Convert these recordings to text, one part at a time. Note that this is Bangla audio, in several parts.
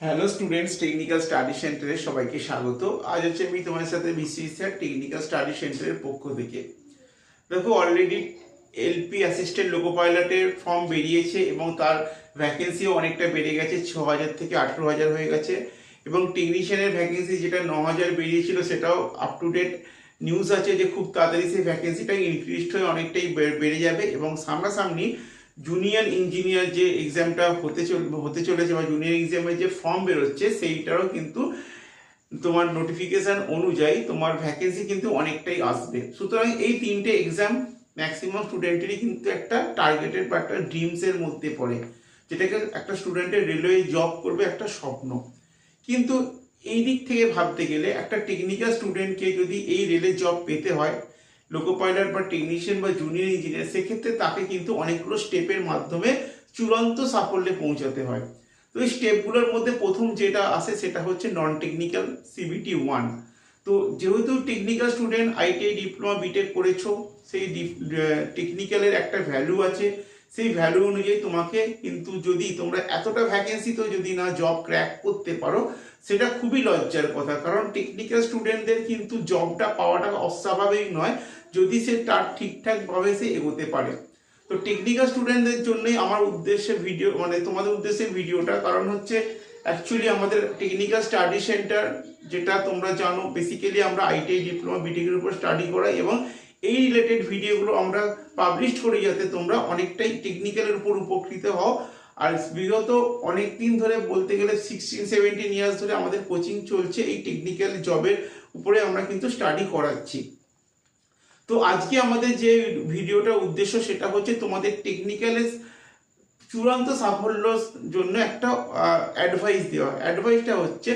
হ্যালো স্টুডেন্টস টেকনিক্যাল স্টাডি সেন্টারে সবাইকে স্বাগত। আজ হচ্ছে আমি তোমার সাথে বিসিএস স্যার টেকনিক্যাল স্টাডি সেন্টারের পক্ষ থেকে। দেখো অলরেডি এলপি অ্যাসিস্ট্যান্ট লোকো পাইলটের ফর্ম বেরিয়েছে এবং তার ভ্যাকেন্সিও অনেকটা বেড়ে গেছে ছ হাজার থেকে আঠেরো হাজার হয়ে গেছে এবং টেকনিশিয়ানের ভ্যাকেন্সি যেটা ন হাজার বেরিয়েছিল সেটাও আপ টু ডেট নিউজ আছে যে খুব তাড়াতাড়ি সেই ভ্যাকেন্সিটা ইনক্রিজড হয়ে অনেকটাই বেড়ে যাবে এবং সামনাসামনি জুনিয়র ইঞ্জিনিয়ার যে এক্সামটা হতে চল, হতে চলেছে বা জুনিয়র এক্সামের যে ফর্ম বেরোচ্ছে, সেইটারও কিন্তু তোমার নোটিফিকেশান অনুযায়ী তোমার ভ্যাকেন্সি কিন্তু অনেকটাই আসবে। সুতরাং এই তিনটে এক্সাম ম্যাক্সিমাম স্টুডেন্টেরই কিন্তু একটা টার্গেটেড বা একটা ড্রিমসের মধ্যে পড়ে, যেটাকে একটা স্টুডেন্টের রেলওয়ে জব করবে একটা স্বপ্ন। কিন্তু এই দিক থেকে ভাবতে গেলে একটা টেকনিক্যাল স্টুডেন্টকে যদি এই রেলে জব পেতে হয় লোকো পাইলট বা টেকনিশিয়ান বা জুনিয়র ইঞ্জিনিয়ার সেক্ষেত্রে তাকে কিন্তু অনেকগুলো স্টেপের মাধ্যমে চূড়ান্ত সাফল্যে পৌঁছাতে হয়। তো এই স্টেপগুলোর মধ্যে প্রথম যেটা আসে সেটা হচ্ছে নন টেকনিক্যাল সিবিটি ওয়ান তো যেহেতু technical student ITI diploma BTech করেছ, সেই টেকনিক্যালের একটা ভ্যালু আছে। সেই ভ্যালু অনুযায়ী তোমাকে কিন্তু যদি তোমরা এতটা ভ্যাকেন্সি তো যদি না জব ক্র্যাক করতে পারো সেটা খুবই লজ্জার কথা, কারণ টেকনিক্যাল স্টুডেন্টদের কিন্তু জবটা পাওয়াটা অস্বাভাবিক নয়, যদি সে তার ঠিকঠাকভাবে সে এগোতে পারে। তো টেকনিক্যাল স্টুডেন্টদের জন্যই আমার উদ্দেশ্যে ভিডিও মানে তোমাদের উদ্দেশ্যে ভিডিওটা কারণ হচ্ছে অ্যাকচুয়ালি আমাদের টেকনিক্যাল স্টাডি সেন্টার যেটা তোমরা জানো বেসিক্যালি আমরা আইটিআই ডিপ্লোমা বিটেকের উপর স্টাডি করাই এবং এই রিলেটেড ভিডিওগুলো আমরা পাবলিশ করি যাতে তোমরা অনেকটাই টেকনিক্যালের উপর উপকৃত হও। আর বিগত অনেক দিন ধরে বলতে গেলে সিক্সটিন সেভেন্টিন ইয়ার্স ধরে আমাদের কোচিং চলছে এই টেকনিক্যাল জবের উপরে আমরা কিন্তু স্টাডি করাচ্ছি। তো আজকে আমাদের যে ভিডিওটার উদ্দেশ্য সেটা হচ্ছে তোমাদের টেকনিক্যালের চূড়ান্ত সাফল্যর জন্য একটা অ্যাডভাইস দেওয়া। অ্যাডভাইসটা হচ্ছে,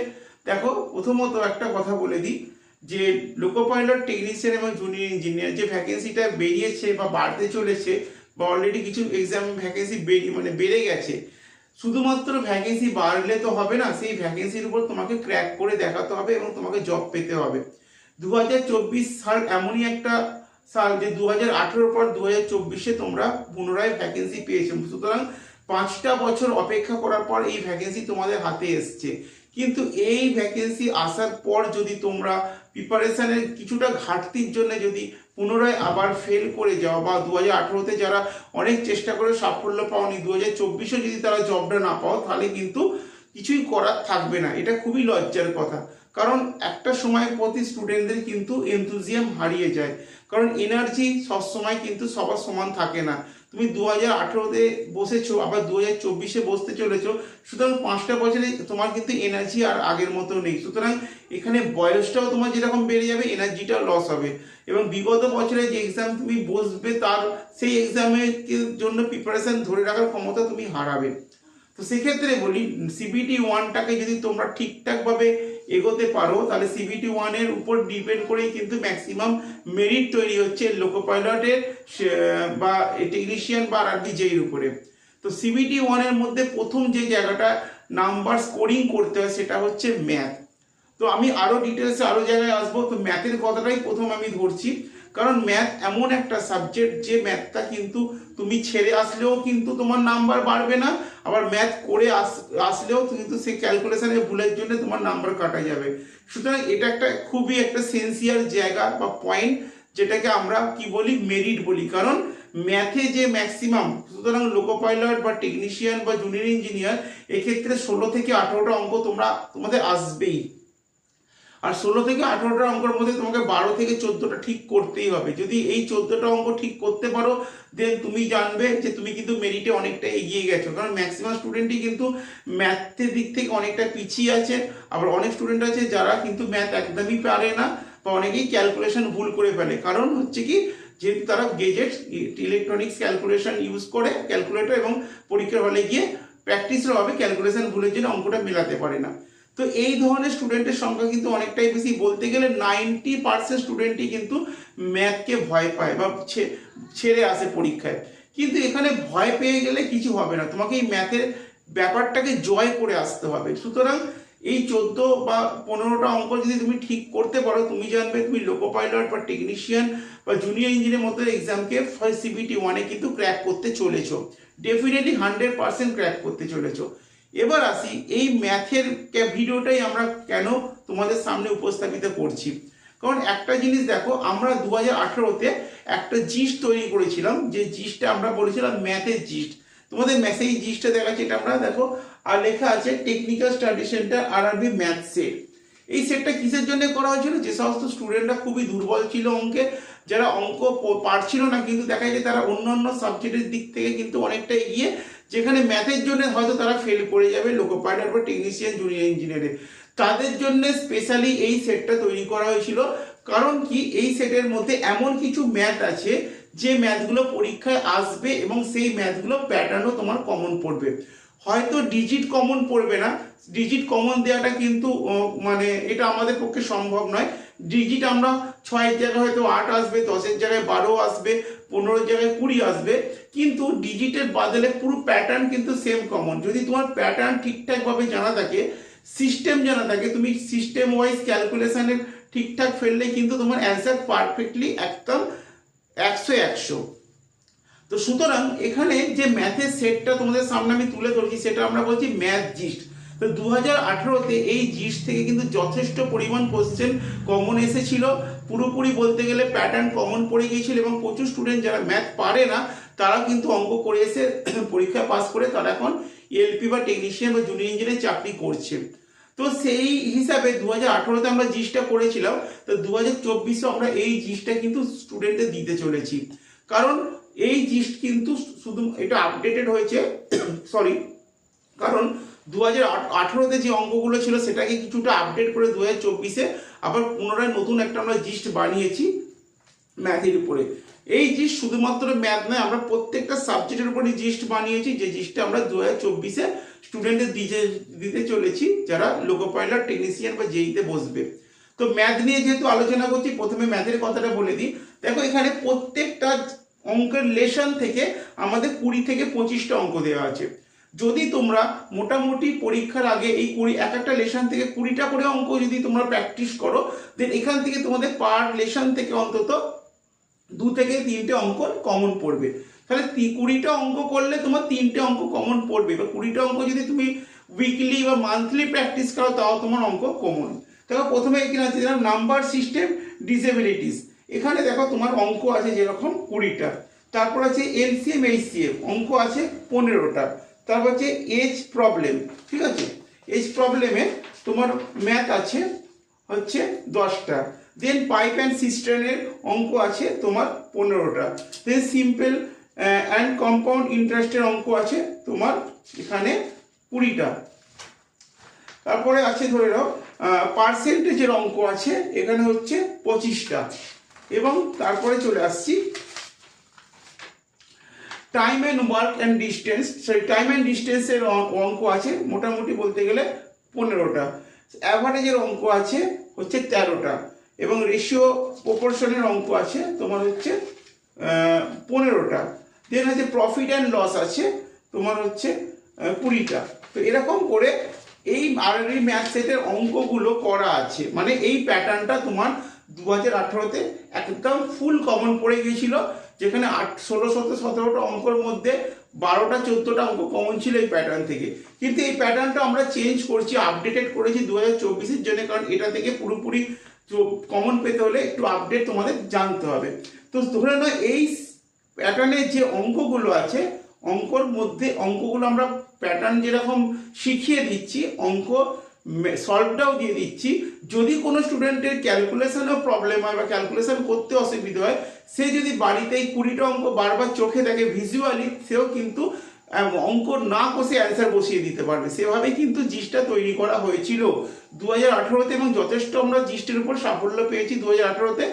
দেখো প্রথমত একটা কথা বলে দিই যে লোকো পাইলট টেকনিশিয়ান এবং জুনিয়র ইঞ্জিনিয়ার যে ভ্যাকেন্সিটা বেরিয়েছে বা বাড়তে চলেছে বা অলরেডি কিছু এক্সাম ভ্যাকেন্সি বেরিয়ে মানে বেড়ে গেছে। শুধুমাত্র ভ্যাকেন্সি বাড়লে তো হবে না, সেই ভ্যাকেন্সির উপর তোমাকে ক্র্যাক করে দেখাতে হবে এবং তোমাকে জব পেতে হবে। দু হাজার চব্বিশ সাল এমনই একটা সাল যে দু হাজার পর দু হাজার চব্বিশে তোমরা পুনরায় ভ্যাকেন্সি পেয়েছ। সুতরাং পাঁচটা বছর অপেক্ষা করার পর এই ভ্যাকেন্সি তোমাদের হাতে এসছে। কিন্তু এই ভ্যাকেন্সি আসার পর যদি তোমরা প্রিপারেশানের কিছুটা ঘাটতির জন্য যদি পুনরায় আবার ফেল করে যাওয়া বা দু হাজার আঠেরোতে যারা অনেক চেষ্টা করে সাফল্য পাওনি দু হাজার চব্বিশে যদি তারা জবটা না পাও, তাহলে কিন্তু কিছুই করার থাকবে না। এটা খুবই লজ্জার কথা। কারণ একটা সময় প্রতি স্টুডেন্টদের কিন্তু এনথুজিয়াম হারিয়ে যায়। কারণ এনার্জি সবসময় কিন্তু সবার সমান থাকে না। তুমি দু হাজার আঠেরোতে বসেছো, আবার দু হাজার চব্বিশে বসতে চলেছো, সুতরাং পাঁচটা বছরে তোমার কিন্তু এনার্জি আর আগের মতো নেই। সুতরাং এখানে বয়সটাও তোমার যেরকম বেড়ে যাবে এনার্জিটাও লস হবে। এবং বিগত বছরে যে এক্সাম তুমি বসবে, তার সেই এক্সামের জন্য প্রিপারেশন ধরে রাখার ক্ষমতা তুমি হারাবে। তো সেক্ষেত্রে বলি সিবিটি ওয়ানটাকে যদি তোমরা ঠিকঠাকভাবে এগোতে পারো, তাহলে সিবিটি ওয়ানের উপর ডিপেন্ড করেই কিন্তু ম্যাক্সিমাম মেরিট তৈরি হচ্ছে লোকো পাইলটের বা টেকনিশিয়ান বা আর ডিজের উপরে। তো সিবিটি ওয়ানের মধ্যে প্রথম যে জায়গাটা নাম্বার স্কোরিং করতে হয় সেটা হচ্ছে ম্যাথ তো আমি আরও ডিটেলসে আরও জায়গায় আসব, তো ম্যাথের কথাটাই প্রথম আমি ধরছি। কারণ ম্যাথ এমন একটা সাবজেক্ট যে ম্যাথটা কিন্তু তুমি ছেড়ে আসলেও কিন্তু তোমার নাম্বার বাড়বে না, আবার ম্যাথ করে আস, আসলেও কিন্তু সেই ক্যালকুলেশনের ভুলের জন্য তোমার নাম্বার কাটা যাবে। সুতরাং এটা একটা খুবই একটা সেন্সিয়ার জায়গা বা পয়েন্ট যেটাকে আমরা কি বলি? মেরিট বলি। কারণ ম্যাথে যে ম্যাক্সিমাম সুতরাং লোকো পাইলট বা টেকনিশিয়ান বা জুনিয়র ইঞ্জিনিয়ার এক্ষেত্রে ষোলো থেকে আঠেরোটা অঙ্ক তোমরা, তোমাদের আসবেই। আর ষোলো থেকে আঠেরোটা অঙ্কের মধ্যে তোমাকে বারো থেকে চোদ্দোটা ঠিক করতেই হবে। যদি এই চোদ্দোটা অঙ্ক ঠিক করতে পারো দেন তুমি জানবে যে তুমি কিন্তু মেরিটে অনেকটা এগিয়ে গেছো। কারণ ম্যাক্সিমাম স্টুডেন্টই কিন্তু ম্যাথের দিক থেকে অনেকটা পিছিয়ে আছে। আবার অনেক স্টুডেন্ট আছে যারা কিন্তু ম্যাথ একদমই পারে না বা অনেকেই ক্যালকুলেশন ভুল করে ফেলে। কারণ হচ্ছে কি, যেহেতু তারা গেজেট ইলেকট্রনিক্স ক্যালকুলেশন ইউজ করে ক্যালকুলেটর এবং পরীক্ষার হলে গিয়ে প্র্যাকটিসের হবে ক্যালকুলেশন ভুলের জন্য অঙ্কটা মেলাতে পারে না। তো এই ধরনের স্টুডেন্টের সংখ্যা কিন্তু অনেকটাই বেশি। বলতে গেলে নাইনটি পার্সেন্ট স্টুডেন্টই কিন্তু ম্যাথকে ভয় পায় বা ছেড়ে আসে পরীক্ষায়। কিন্তু এখানে ভয় পেয়ে গেলে কিছু হবে না। তোমাকে এই ম্যাথের ব্যাপারটাকে জয় করে আসতে হবে। সুতরাং এই চোদ্দ বা পনেরোটা অঙ্ক যদি তুমি ঠিক করতে পারো, তুমি জানবে তুমি লোকো পাইলট বা টেকনিশিয়ান বা জুনিয়র ইঞ্জিনিয়ার মতো এক্সামকে সিবিটি ওয়ানে কিন্তু ক্র্যাক করতে চলেছো। ডেফিনেটলি হান্ড্রেড পার্সেন্ট ক্র্যাক করতে চলেছো। এবার আসি, এই ম্যাথের ভিডিওটাই আমরা কেন তোমাদের সামনে উপস্থাপিত করছি? কারণ একটা জিনিস দেখো, আমরা দু হাজার আঠেরোতে একটা জিস্ট তৈরি করেছিলাম, যে জিস্টটা আমরা বলেছিলাম ম্যাথের জিস্ট তোমাদের মেসেজ জিস্টটা দেখাচ্ছে, এটা আমরা দেখো, আর লেখা আছে টেকনিক্যাল স্টাডি সেন্টার আর আরবি ম্যাথ সেট এই সেটটা কিসের জন্য করা হয়েছিল? যে সমস্ত স্টুডেন্টরা খুবই দুর্বল ছিল অঙ্কে, যারা অঙ্ক পারছিল না, কিন্তু দেখা যায় তারা অন্য অন্য সাবজেক্টের দিক থেকে কিন্তু অনেকটা এগিয়ে যেখানে ম্যাথের জন্য হয়তো তারা ফেল করে যাবে লোকো পাইলট বা টেকনিশিয়ান জুনিয়র ইঞ্জিনিয়ারে তাদের জন্য স্পেশালি এই সেটটা তৈরি করা হয়েছিল। কারণ কি? এই সেটের মধ্যে এমন কিছু ম্যাথ আছে, যে ম্যাথগুলো পরীক্ষায় আসবে এবং সেই ম্যাথগুলো প্যাটার্নও তোমার কমন পড়বে। হয়তো ডিজিট কমন পড়বে না। ডিজিট কমন দেওয়াটা কিন্তু মানে এটা আমাদের পক্ষে সম্ভব নয়। ডিজিট আমরা ছয়ের জায়গায় হয়তো আট আসবে, দশের জায়গায় বারো আসবে। পনেরোর জায়গায় কুড়ি আসবে, কিন্তু ডিজিটের বাদলে পুরো প্যাটার্ন কিন্তু সেম কমন যদি তোমার প্যাটার্ন ঠিকঠাকভাবে জানা থাকে সিস্টেম জানা থাকে, তুমি সিস্টেম ওয়াইজ ক্যালকুলেশনের ঠিকঠাক ফেললে কিন্তু তোমার অ্যান্সার পারফেক্টলি একদম একশো একশো। তো সুতরাং এখানে যে ম্যাথের সেটটা তোমাদের সামনে আমি তুলে ধরছি, সেটা আমরা বলছি ম্যাথ জিস্ট তো দু হাজার আঠেরোতে এই জিস্ট থেকে কিন্তু যথেষ্ট পরিমাণ কোশ্চেন কমন এসেছিল। পুরোপুরি বলতে গেলে প্যাটার্ন কমন পড়ে গিয়েছিল এবং প্রচুর স্টুডেন্ট যারা ম্যাথ পারে না তারা কিন্তু অঙ্ক করে এসে পরীক্ষা পাস করে তারা এখন এলপি বা টেকনিশিয়ান বা জুনিয়র ইঞ্জিনিয়ার চাকরি করছে। তো সেই হিসাবে দু হাজার আঠেরোতে আমরা জিসটা করেছিলাম, তো দু হাজার চব্বিশে আমরা এই জিসটা কিন্তু স্টুডেন্টদের দিতে চলেছি। কারণ এই জিস্ট কিন্তু শুধু এটা আপডেটেড হয়েছে সরি কারণ দু হাজার আঠেরোতে যে অঙ্কগুলো ছিল সেটাকে কিছুটা আপডেট করে দু হাজার চব্বিশে আবার পুনরায় নতুন একটা আমরা জিস্ট বানিয়েছি ম্যাথের উপরে। এই জিস্ট শুধুমাত্র ম্যাথ নয়, আমরা প্রত্যেকটা সাবজেক্টের উপরে জিস্ট বানিয়েছি। যে জিস্টটা আমরা দু হাজার চব্বিশে স্টুডেন্টদের দিতে দিতে চলেছি, যারা লোকো পাইলট টেকনিশিয়ান বা জেইতে বসবে। তো ম্যাথ নিয়ে যেহেতু আলোচনা করছি, প্রথমে ম্যাথের কথাটা বলে দিই। দেখো, এখানে প্রত্যেকটা অঙ্কের লেসন থেকে আমাদের কুড়ি থেকে পঁচিশটা অঙ্ক দেওয়া আছে। যদি তোমরা মোটামুটি পরীক্ষার আগে এই কুড়ি, এক একটা লেসন থেকে কুড়িটা করে অঙ্ক যদি তোমরা প্র্যাকটিস করো দেন এখান থেকে তোমাদের পার লেসন থেকে অন্তত দু থেকে তিনটে অঙ্ক কমন পড়বে। তাহলে কুড়িটা অঙ্ক করলে তোমার তিনটে অঙ্ক কমন পড়বে। বা কুড়িটা অঙ্ক যদি তুমি উইকলি বা মান্থলি প্র্যাকটিস করো, তাও তোমার অঙ্ক কমন দেখো প্রথমে এখানে আছে যেরকম নাম্বার সিস্টেম ডিসেবিলিটিস এখানে দেখো তোমার অঙ্ক আছে যেরকম কুড়িটা। তারপর আছে এলসিএম এইচসিএম অঙ্ক আছে পনেরোটা। তারপর হচ্ছে এজ প্রবলেম ঠিক আছে? এজ প্রবলেমে তোমার ম্যাথ আছে হচ্ছে দশটা দেন পাইপ অ্যান্ড সিস্টেমের অঙ্ক আছে তোমার পনেরোটা দেন সিম্পল অ্যান্ড কম্পাউন্ড ইন্টারেস্টের অঙ্ক আছে তোমার এখানে কুড়িটা। তারপরে আছে ধরে নাও পার্সেন্টেজের অঙ্ক আছে এখানে হচ্ছে পঁচিশটা, এবং তারপরে চলে আসছি time and work and distance sorry time and ডিস্টেন্সের অঙ্ক আছে, মোটামুটি বলতে গেলে পনেরোটা। অ্যাভারেজের অঙ্ক আছে হচ্ছে তেরোটা। এবং রেশিও প্রপোর্শনের অঙ্ক আছে তোমার হচ্ছে পনেরোটা। দেন হচ্ছে প্রফিট অ্যান্ড লস আছে, তোমার হচ্ছে কুড়িটা। তো এরকম করে এই আরবি ম্যাথ সেটের অঙ্কগুলো করা আছে। মানে এই প্যাটার্নটা তোমার দু হাজার আঠেরোতে একদম ফুল কমন পড়ে গিয়েছিল। যেখানে আট, ষোলো, সতেরো, সতেরোটা অঙ্কর মধ্যে বারোটা, চোদ্দোটা অঙ্ক কমন ছিল এই প্যাটার্ন থেকে। কিন্তু এই প্যাটার্নটা আমরা চেঞ্জ করছি আপডেটেড করেছি দু হাজার চব্বিশের জন্য, কারণ এটা থেকে পুরোপুরি কমন পেতে হলে একটু আপডেট তোমাদের জানতে হবে। তো ধরে নাও, এই প্যাটার্নের যে অঙ্কগুলো আছে, অঙ্কর মধ্যে অঙ্কগুলো আমরা প্যাটার্ন যেরকম শিখিয়ে দিচ্ছি, অঙ্ক সলভটাও দিয়ে দিচ্ছি। যদি কোনো স্টুডেন্টের ক্যালকুলেশনও প্রবলেম হয় বা ক্যালকুলেশন করতে অসুবিধা হয়, সে যদি বাড়িতে এই কুড়িটা অঙ্ক বারবার চোখে দেখে ভিজুয়ালি সেও কিন্তু অঙ্ক না কষে অ্যান্সার বসিয়ে দিতে পারবে। সেভাবেই কিন্তু জিসটা তৈরি করা হয়েছিল। দু হাজার আঠেরোতে এবং যথেষ্ট আমরা জিস্টের উপর সাফল্য পেয়েছি দু হাজার আঠেরোতে।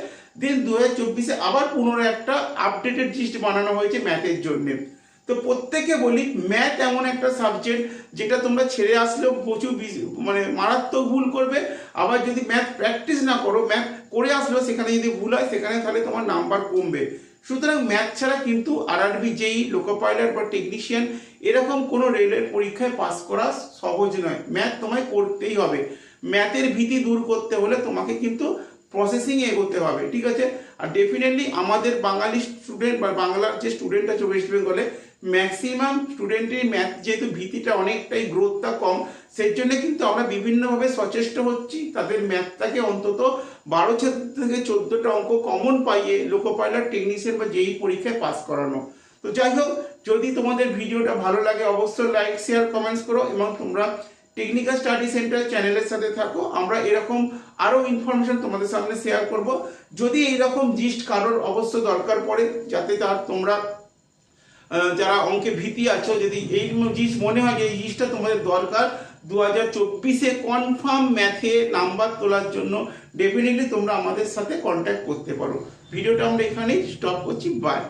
দেন দু হাজার চব্বিশে আবার পুনরায় একটা আপডেটেড জিস্ট বানানো হয়েছে ম্যাথের জন্য। তো প্রত্যেকে বলি ম্যাথ এমন একটা সাবজেক্ট যেটা তোমরা ছেড়ে আসলেও প্রচুর মানে মারাত্মক ভুল করবে। আবার যদি ম্যাথ প্র্যাকটিস না করো ম্যাথ করে আসলেও সেখানে যদি ভুল হয়, সেখানে তাহলে তোমার নাম্বার কমবে। সুতরাং ম্যাথ ছাড়া কিন্তু আরআরবি যেই লোকো পাইলট বা টেকনিশিয়ান এরকম কোনো রেলের পরীক্ষায় পাস করা সহজ নয়। ম্যাথ তোমায় করতেই হবে। ম্যাথের ভীতি দূর করতে হলে তোমাকে কিন্তু প্রসেসিং এগোতে হবে, ঠিক আছে? আর ডেফিনেটলি আমাদের বাঙালি স্টুডেন্ট বা বাংলার যে স্টুডেন্ট আছে ওয়েস্ট বেঙ্গলে ম্যাক্সিমাম স্টুডেন্টের ম্যাথ যেহেতু ভীতিটা অনেকটাই গ্রোথটা কম, সেই জন্য কিন্তু আমরা বিভিন্নভাবে সচেষ্ট হচ্ছি। তাদের ম্যাথটাকে অন্তত বারো থেকে চোদ্দটা অঙ্ক কমন পাইয়ে লোকো পাইলট টেকনিশিয়ান বা যেই পরীক্ষায় পাস করানো। তো যাই হোক, যদি তোমাদের ভিডিওটা ভালো লাগে, অবশ্যই লাইক শেয়ার কমেন্টস করো এবং তোমরা টেকনিক্যাল স্টাডি সেন্টার চ্যানেলের সাথে থাকো। আমরা এরকম আরও ইনফরমেশন তোমাদের সামনে শেয়ার করব। যদি এইরকম জিস্ট কারোর অবশ্য দরকার পড়ে, যাতে তার তোমরা যারা অঙ্কে ভীতি আছো, যদি এই জিনিস মনে হয় যে এই জিনিসটা তোমাদের দরকার দু হাজার চব্বিশে কনফার্ম ম্যাথে নাম্বার তোলার জন্য ডেফিনেটলি তোমরা আমাদের সাথে কন্ট্যাক্ট করতে পারো। ভিডিওটা আমরা এখানেই স্টপ করছি। বাই